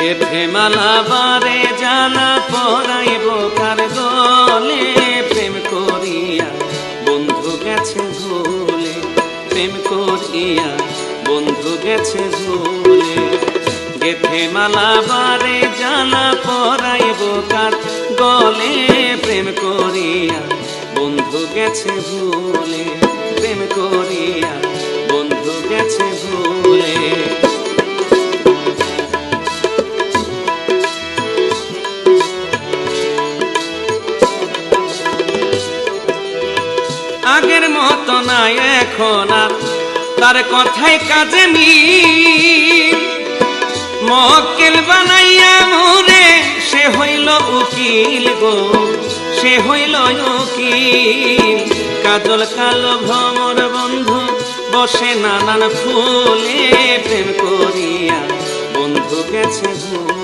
গেথে মালা বারে জানা পরাইব কার গলে। প্রেম করিয়া বন্ধু গেছে ভুলে, প্রেম করিয়া বন্ধু গেছে ভুলে। গেথে মালা জানা পরাইব কার গলে, প্রেম করিয়া বন্ধু গেছে ভুলে, প্রেম করিয়া বন্ধু গেছে ভুলে। আগের মতো নাই, এখন আর তার কথাই কাজে নি মক্কেল বানাইয়া মোরে সে হইল উকিল গো, সে হইল উকিল। কাজল কালো ভ্রমর বন্ধু, বসে নানান ফুলে প্রেম করিয়া। বন্ধু গেছে ভুলে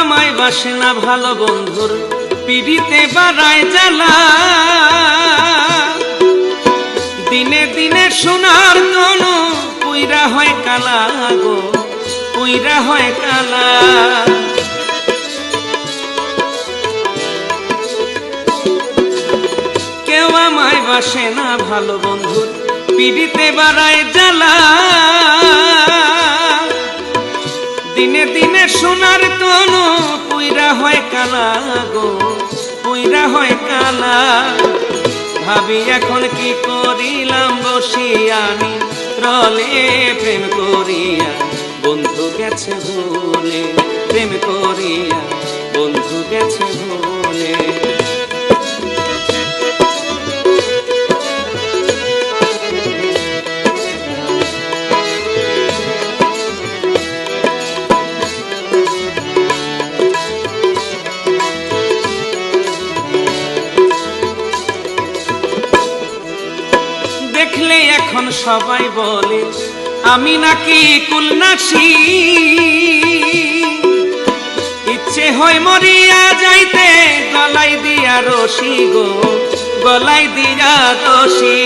আমায় বাসে না ভালো বন্ধুর পিড়িতে বাড়ায় জ্বালা। দিনে দিনে সোনার তনু পুইরা হয় কালা গো, পুইরা হয় কালা। কেউ আমায় বাসে না ভালো বন্ধুর পিড়িতে বাড়ায় জ্বালা। দিনে দিনে সোনার তনু কালা গো, পুইরা হয় কালা। ভাবি, এখন কি করিলাম বসিয়ানি রলে প্রেম করিয়া, বন্ধু গেছে ভুলে। প্রেম করিয়া, বন্ধু গেছে ভুলে। দেখলে এখন সবাই বলে, আমি নাকি কুলনাসি ইচ্ছে হয় মরিয়া যাইতে গলাই দিয়া রশি গো গলাই দিয়া রশি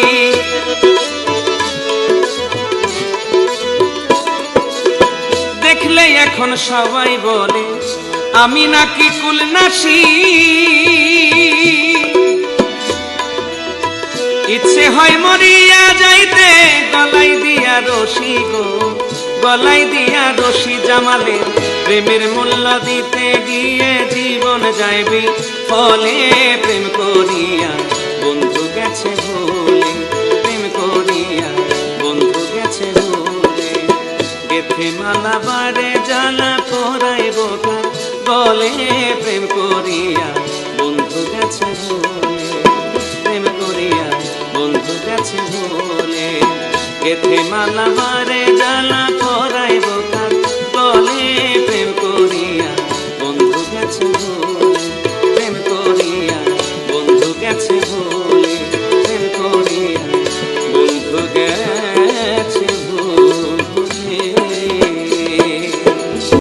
দেখলে এখন সবাই বলে, আমি নাকি কুলনাসি ইচ্ছে হয় মরিয়া যাইতে, গলাই দিয়া রশি গো, গলাই দিয়া রশি জামালে। প্রেমের মূল্য দিতে গিয়ে জীবন যাইবি, ফলে প্রেম করিয়া বন্ধু গেছে ভুলে, প্রেম করিয়া বন্ধু গেছে ভুলে। গেথে মালা বারে জানা পরাইব গেছে ভুলে কেথে মালা মারে জ্বালা করাইব